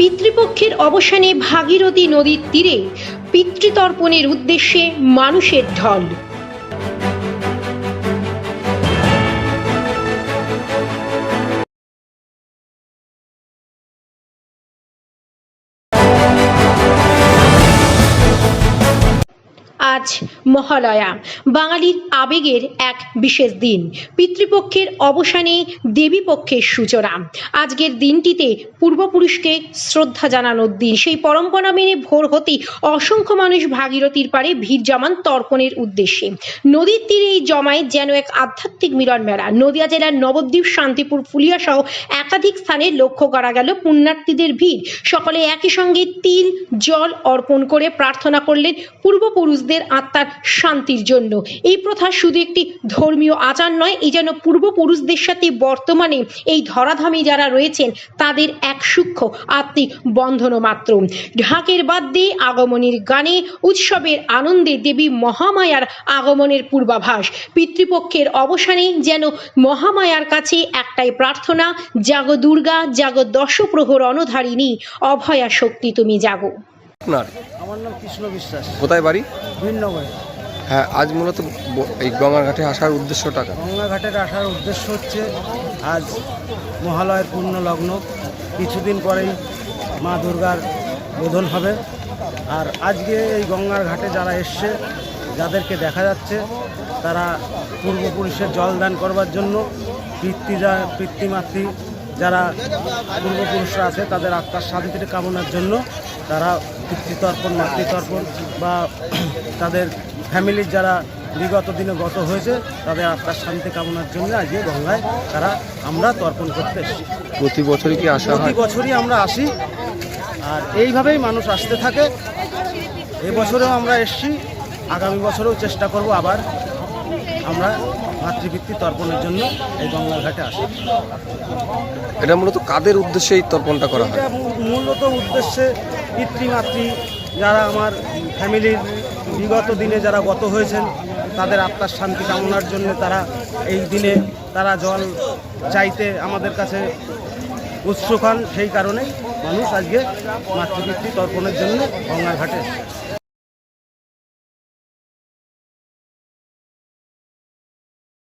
পিতৃপক্ষের অবসানে ভাগীরথী নদীর তীরে পিতৃতর্পণের উদ্দেশ্যে মানুষের ঢল। আজ মহালয়া। বাঙালির আবেগের এক বিশেষ দিন। পিতৃপক্ষের অবসানে দেবীপক্ষের সূচনা। আজকের দিনটিতে পূর্বপুরুষকে শ্রদ্ধা জানানোর দিন। সেই পরম্পরা মেনে ভোর হতেই অসংখ্য মানুষ ভাগীরথীর পারে ভিড় জমান তর্পণের উদ্দেশ্যে। নদীর তীরে এই জমায়েত যেন এক আধ্যাত্মিক মিলন মেলা। নদিয়া জেলার নবদ্বীপ, শান্তিপুর, ফুলিয়া সহ একাধিক স্থানে লক্ষ্য করা গেল পুণ্যার্থীদের ভিড়। সকলে একই সঙ্গে তিল, জল অর্পণ করে প্রার্থনা করলেন পূর্বপুরুষদের আত্মার শান্তির জন্য। এই প্রথা শুধু একটি ধর্মীয় আচার নয়, এই যেন পূর্বপুরুষদের সাথে বর্তমানে এই ধরাধামে যারা রয়েছেন, তাদের এক সূক্ষ্ম আত্মিক বন্ধনও মাত্র। ঢাকের বাদ্যে আগমনের গানে, উৎসবের আনন্দে দেবী মহামায়ার আগমনের পূর্বাভাস। পিতৃপক্ষের অবসানে যেন মহামায়ার কাছে একটাই প্রার্থনা, জাগো দুর্গা, জাগো দশপ্রহর অনধারিণী, অভয়া শক্তি তুমি জাগো। আমার নাম কৃষ্ণ বিশ্বাস। কোথায় বাড়ি? ভিন্নময় হ্যাঁ আজ মূলত এই গঙ্গার ঘাটে আসার উদ্দেশ্যটা? গঙ্গাঘাটের আসার উদ্দেশ্য হচ্ছে আজ মহালয়ের পূর্ণ লগ্ন কিছুদিন পরেই মা দুর্গার বোধন হবে। আর আজকে এই গঙ্গার ঘাটে যারা এসছে যাদেরকে দেখা যাচ্ছে তারা পূর্বপুরুষের জল দান করবার জন্য পিতৃ পিতৃরা পিতৃমাতৃ যারা পূর্বপুরুষরা আছে তাদের আত্মার শান্তির কামনার জন্য তারা পিতৃতর্পণ মাতৃতর্পণ বা তাদের ফ্যামিলির যারা বিগত দিনে গত হয়েছে তাদের আত্মার শান্তি কামনার জন্য আজকে গঙ্গায় তারা আমরা তর্পণ করতে এসেছি। প্রতি বছরই কি আসা প্রতি বছরই আমরা আসি আর এইভাবেই মানুষ আসতে থাকে। এবছরেও আমরা এসছি আগামী বছরেও চেষ্টা করব আবার আমরা মাতৃবৃত্তি তর্পণের জন্য এই গঙ্গার ঘাটে আসি। এটা মূলত কাদের উদ্দেশ্যে এই তর্পণটা করা হয়? মূলত উদ্দেশ্যে পিতৃমাতৃ যারা আমার ফ্যামিলির বিগত দিনে যারা গত হয়েছেন, তাদের আত্মার শান্তি কামনার জন্য তারা এই দিনে তারা জল চাইতে আমাদের কাছে উৎসুক সেই কারণে মানুষ আজকে মাতৃপিতৃ তর্পণের জন্য গঙ্গার ঘাটে এসেছে।